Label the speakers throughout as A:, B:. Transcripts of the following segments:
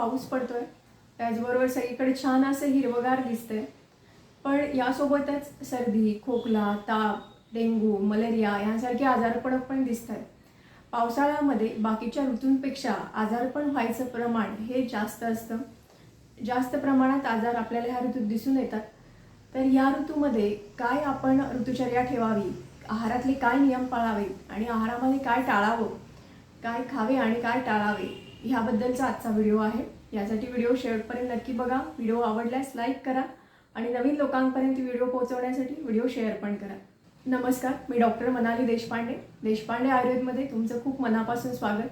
A: पाऊस पडतोय. त्याचबरोबर सगळीकडे छान असं हिरवगार दिसतंय. पण यासोबतच सर्दी खोकला ताप डेंगू मलेरिया यांसारखे आजारपण पण दिसत आहेत पावसाळ्यामध्ये बाकीच्या ऋतूंपेक्षा आजारपण व्हायचं प्रमाण हे जास्त असतं. जास्त प्रमाणात आजार आपल्याला ह्या ऋतूत दिसून येतात. तर या ऋतूमध्ये काय आपण ऋतुचर्या ठेवावी? आहारातले काय नियम पाळावे? आणि आहारामध्ये काय टाळावं? काय खावे आणि काय टाळावे? ह्याबद्दलचा आजचा व्हिडिओ आहे. यासाठी व्हिडिओ शेवटपर्यंत नक्की बघा. व्हिडिओ आवडल्यास लाईक करा आणि नवीन लोकांपर्यंत व्हिडिओ पोहोचवण्यासाठी व्हिडिओ शेअर पण करा. नमस्कार. मी डॉक्टर मनाली देशपांडे. देशपांडे आयुर्वेदमध्ये तुमचं खूप मनापासून स्वागत.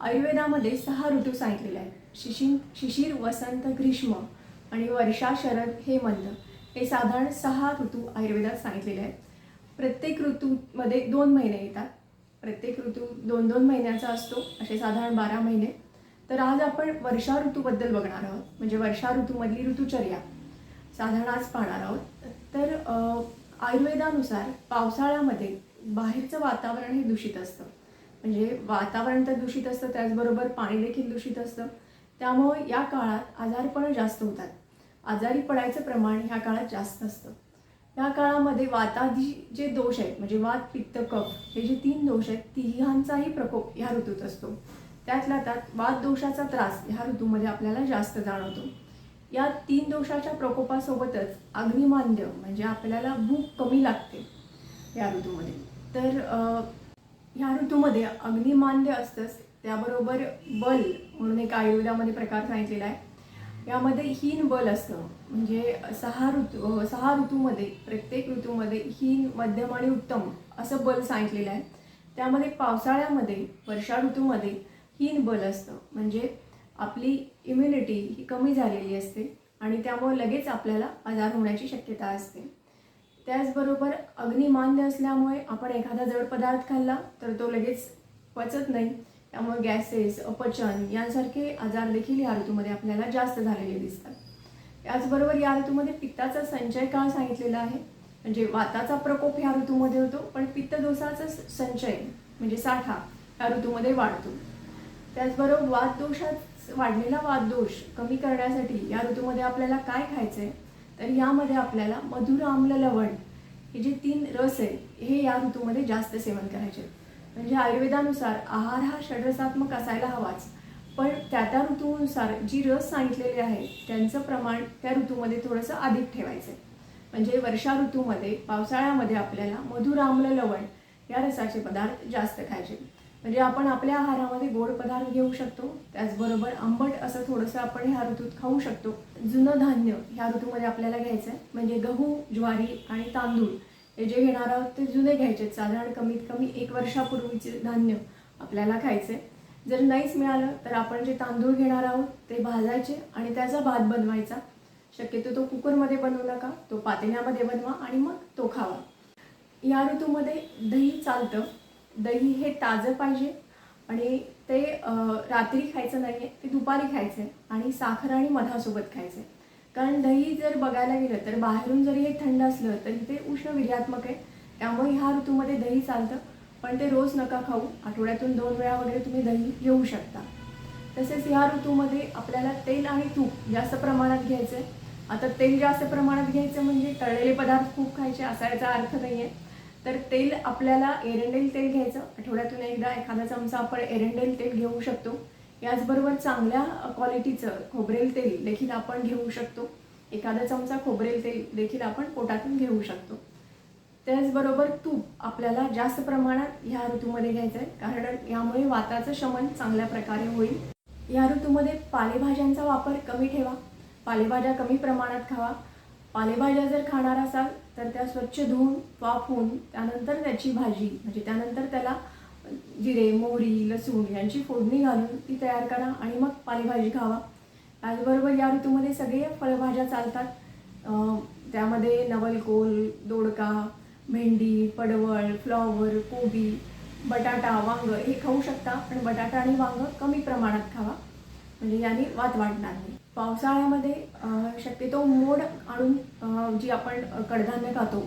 A: आयुर्वेदामध्ये सहा ऋतू सांगितलेले आहेत. शिशिर शिशिर वसंत ग्रीष्म आणि वर्षा शरद हेमंत हे साधारण सहा ऋतू आयुर्वेदात सांगितलेले आहेत. प्रत्येक ऋतूमध्ये दोन महिने येतात. प्रत्येक ऋतू दोन दोन महिन्याचा असतो. असे साधारण बारा महिने. तर आज आपण वर्षा ऋतूबद्दल बघणार आहोत. म्हणजे वर्षा ऋतूमधली ऋतुचर्या. साधारण आज पाहणार आहोत. तर आयुर्वेदानुसार पावसाळ्यामध्ये बाहेरचं वातावरण हे दूषित असतं. म्हणजे वातावरण तर दूषित असतं त्याचबरोबर पाणी देखील दूषित असतं. त्यामुळे या काळात आजारपणं जास्त होतात. आजारी पडायचं प्रमाण ह्या काळात जास्त असतं. या काळामध्ये वाताधी जे दोष आहेत म्हणजे वात पित्त कफ हे जे तीन दोष आहेत तिघांचाही प्रकोप ह्या ऋतूत असतो. त्यातल्या त्यात वात दोषाचा त्रास ह्या ऋतूमध्ये आपल्याला जास्त जाणवतो. या तीन दोषाच्या प्रकोपासोबतच अग्निमांद्य म्हणजे आपल्याला भूक कमी लागते या ऋतूमध्ये. तर ह्या ऋतूमध्ये अग्निमांद्य असतंच त्याबरोबर बल म्हणून एक आयुर्वेदामध्ये प्रकार सांगितलेला आहे. यामध्ये हीन बल असतं. म्हणजे सहा ऋतू सहा ऋतूमध्ये प्रत्येक ऋतूमध्ये हीन मध्यम आणि उत्तम असं बल सांगितलेलं आहे. त्यामध्ये पावसाळ्यामध्ये वर्षा ऋतूमध्ये हीन बल असतं. म्हणजे आपली इम्युनिटी ही कमी झालेली असते आणि त्यामुळे लगेच आपल्याला आजार होण्याची शक्यता असते. त्याचबरोबर अग्निमान्य असल्यामुळे आपण एखादा जड पदार्थ खाल्ला तर तो लगेच पचत नाही. त्यामुळे गॅसेस अपचन यांसारखे आजार देखील या ऋतूमध्ये आपल्याला जास्त झालेले दिसतात. त्याचबरोबर या ऋतूमध्ये पित्ताचा संचय का सांगितलेला आहे? म्हणजे वाताचा प्रकोप ह्या ऋतूमध्ये होतो पण पित्तदोषाचा संचय म्हणजे साठा या ऋतूमध्ये वाढतो. त्याचबरोबर वाददोषात वाढलेला वाददोष कमी करण्यासाठी या ऋतूमध्ये आपल्याला काय खायचं आहे तर यामध्ये आपल्याला मधुर आम्ल लवण हे जे तीन रस आहे हे या ऋतूमध्ये जास्त सेवन करायचे. म्हणजे आयुर्वेदानुसार आहार हा षडरसात्मक असायला हवाच. पण त्या त्या ऋतूनुसार जी रस सांगितलेली आहे त्यांचं प्रमाण त्या ऋतूमध्ये थोडंसं अधिक ठेवायचं म्हणजे वर्षा ऋतूमध्ये पावसाळ्यामध्ये आपल्याला मधुर आम्ल लवण या रसाचे पदार्थ जास्त खायचे. म्हणजे आपण आपल्या आहारामध्ये गोड पदार्थ घेऊ शकतो त्याचबरोबर आंबट असं थोडंसं आपण ह्या ऋतूत खाऊ शकतो. जुनं धान्य ह्या ऋतूमध्ये आपल्याला घ्यायचं आहे म्हणजे गहू ज्वारी आणि तांदूळ. हे जे घेणार आहोत ते जुने घ्यायचे आहेत. साधारण कमीत कमी एक वर्षापूर्वीचे धान्य आपल्याला खायचे जर नाहीच मिळालं तर आपण जे तांदूळ घेणार आहोत ते भाजायचे आणि त्याचा भात बनवायचा. शक्यतो तो कुकरमध्ये बनवू नका तो पातेल्यामध्ये बनवा आणि मग तो खावा. या ऋतूमध्ये दही चालतं. दही हे ताजं पाहिजे आणि ते रात्री खायचं नाही आहे ते दुपारी खायचं आहे आणि साखर आणि मधासोबत खायचं आहे कारण दही जर बघायला गेलं तर बाहेरून जरी हे थंड असलं तरी ते उष्ण विर्यात्मक आहे. त्यामुळे ह्या ऋतूमध्ये दही चालतं पण ते रोज नका खाऊ. आठवड्यातून दोन वेळा वगैरे तुम्ही दही घेऊ शकता. तसेच ह्या ऋतूमध्ये आपल्याला तेल आणि तूप जास्त प्रमाणात घ्यायचं आहे आता तेल जास्त प्रमाणात घ्यायचं म्हणजे तळलेले पदार्थ खूप खायचे असा याचा अर्थ नाही आहे तर तेल आपल्याला एरंडेल तेल घ्यायचं. आठवड्यातून एकदा एखादा चमचा आपण एरंडेल तेल घेऊ शकतो. याचबरोबर चांगल्या क्वालिटीचं खोबरेल तेल देखील आपण घेऊ शकतो. एखादा चमचा खोबरेल तेल देखील आपण पोटातून घेऊ शकतो. त्याचबरोबर तूप आपल्याला जास्त प्रमाणात ह्या ऋतूमध्ये घ्यायचं आहे कारण यामुळे वाताचं शमन चांगल्या प्रकारे होईल. या ऋतूमध्ये पालेभाज्यांचा वापर कमी ठेवा. पालेभाज्या कमी प्रमाणात खावा. पालेभाज्या जर खाणार असाल तर त्या स्वच्छ धुवून वाफवून त्यानंतर त्याची भाजी म्हणजे त्यानंतर त्याला जिरे मोहरी लसूण यांची फोडणी घालून ती तयार करा आणि मग पालेभाजी खावा. त्याचबरोबर या ऋतूमध्ये सगळे फळभाज्या चालतात. त्यामध्ये नवलकोल दोडका भेंडी पडवळ फ्लॉवर कोबी बटाटा वांग हे खाऊ शकता पण बटाटा आणि वांग कमी प्रमाणात खावा. म्हणजे याने वात वाढणार नाही. पावसाळ्यामध्ये शक्यतो मोड आणून जी आपण कडधान्य खातो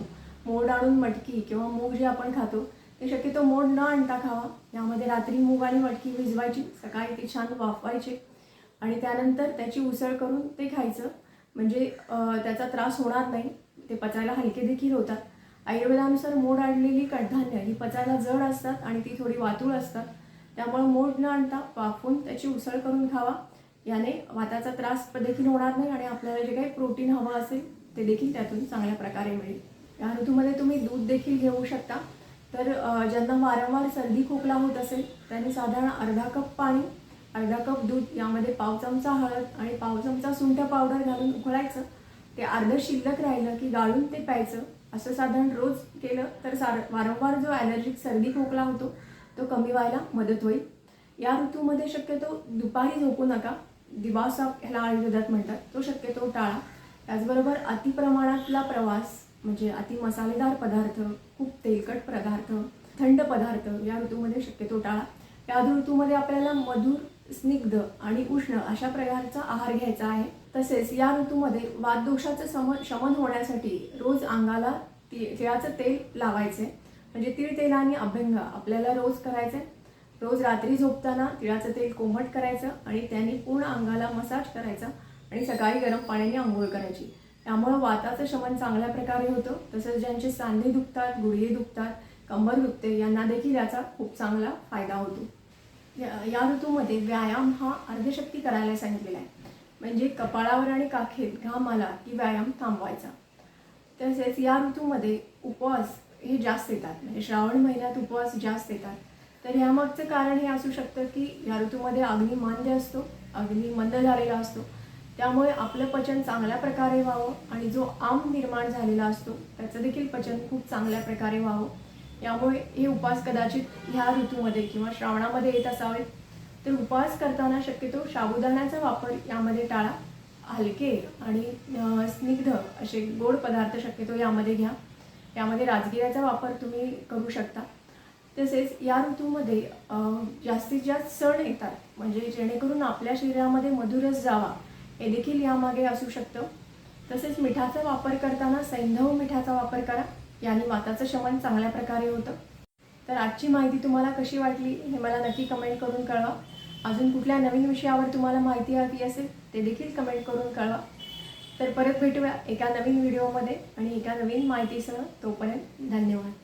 A: मोड आणून मटकी किंवा मूग जे आपण खातो ते शक्यतो मोड न आणता खावा. यामध्ये रात्री मूग आणि मटकी भिजवायची सकाळी ते छान वाफवायचे आणि त्यानंतर त्याची उसळ करून ते खायचं. म्हणजे त्याचा त्रास होणार नाही ते पचायला हलके देखील होतात. आयुर्वेदानुसार मोड आणलेली कडधान्य ही पचायला जड असतात आणि ती थोडी वातूळ असतात. त्यामुळे मोड न आणता वाफवून त्याची उसळ करून खावा. याने वाताचा त्रास देखील होणार नाही आणि आपल्याला जे काही प्रोटीन हवं असेल ते देखील त्यातून चांगल्या प्रकारे मिळेल. या ऋतूमध्ये तुम्ही दूध देखील घेऊ शकता. तर ज्यांना वारंवार सर्दी खोकला होत असेल त्यांनी साधारण अर्धा कप पाणी अर्धा कप दूध यामध्ये पाव चमचा हळद आणि पाव चमचा सुंठ पावडर घालून उकळायचं. ते अर्धं शिल्लक राहिलं की गाळून ते प्यायचं. असं साधारण रोज केलं तर सार वारंवार जो ॲलर्जिक सर्दी खोकला होतो तो कमी व्हायला मदत होईल. या ऋतूमध्ये शक्यतो दुपारी झोपू नका. दिवासा ह्याला आयुर्वेदात म्हणतात तो शक्यतो टाळा. त्याचबरोबर अतिप्रमाणातला प्रवास म्हणजे अति मसालेदार पदार्थ खूप तेलकट पदार्थ थंड पदार्थ या ऋतूमध्ये शक्यतो टाळा. या ऋतूमध्ये आपल्याला मधुर स्निग्ध आणि उष्ण अशा प्रकारचा आहार घ्यायचा आहे. तसेच या ऋतूमध्ये वाददोषाचं सम शमन होण्यासाठी रोज अंगाला ति तिळाचं तेल लावायचे. म्हणजे तीळ तेलाने अभ्यंग आपल्याला रोज करायचे. रोज रात्री झोपताना तिळाचं तेल कोमट करायचं आणि त्यांनी पूर्ण अंगाला मसाज करायचा आणि सकाळी गरम पाण्याने आंघोळ करायची. त्यामुळं वाताचं शमन चांगल्या प्रकारे होतं. तसंच ज्यांचे सांधे दुखतात गुडघे दुखतात कंबर दुखते यांना देखील याचा खूप चांगला फायदा होतो. या या ऋतूमध्ये व्यायाम हा अर्धशक्ती करायला सांगितलेला आहे. म्हणजे कपाळावर आणि काखेत घाम आला की व्यायाम थांबवायचा. तसेच या ऋतूमध्ये उपवास हे जास्त येतात. म्हणजे श्रावण महिन्यात उपवास जास्त येतात. तर ह्यामागचं कारण हे असू शकतं की या ऋतूमध्ये अग्नी मांद्य असतो अग्नी मंद झालेला असतो. त्यामुळे आपलं पचन चांगल्या प्रकारे व्हावं आणि जो आम निर्माण झालेला असतो त्याचं देखील पचन खूप चांगल्या प्रकारे व्हावं. यामुळे हे उपवास कदाचित ह्या ऋतूमध्ये किंवा श्रावणामध्ये येत असावेत तर उपवास करताना शक्यतो साबुदाण्याचा वापर यामध्ये टाळा हलके आणि स्निग्ध असे गोड पदार्थ शक्यतो यामध्ये घ्या. यामध्ये राजगिऱ्याचा वापर तुम्ही करू शकता. तसेच या ऋतूमध्ये जास्तीत जास्त सण येतात. म्हणजे जेणेकरून आपल्या शरीरामध्ये मधुरस जावा. हे देखील यामागे असू शकतं. तसेच मिठाचा वापर करताना सैंधव मिठाचा वापर करा. याने वाताचं शमन चांगल्या प्रकारे होतं. तर आजची माहिती तुम्हाला कशी वाटली हे मला नक्की कमेंट करून कळवा. अजून कुठल्या नवीन विषयावर तुम्हाला माहिती हवी असेल ते देखील कमेंट करून कळवा. तर परत भेटूया एका नवीन व्हिडिओमध्ये आणि एका नवीन माहितीसह. तोपर्यंत धन्यवाद.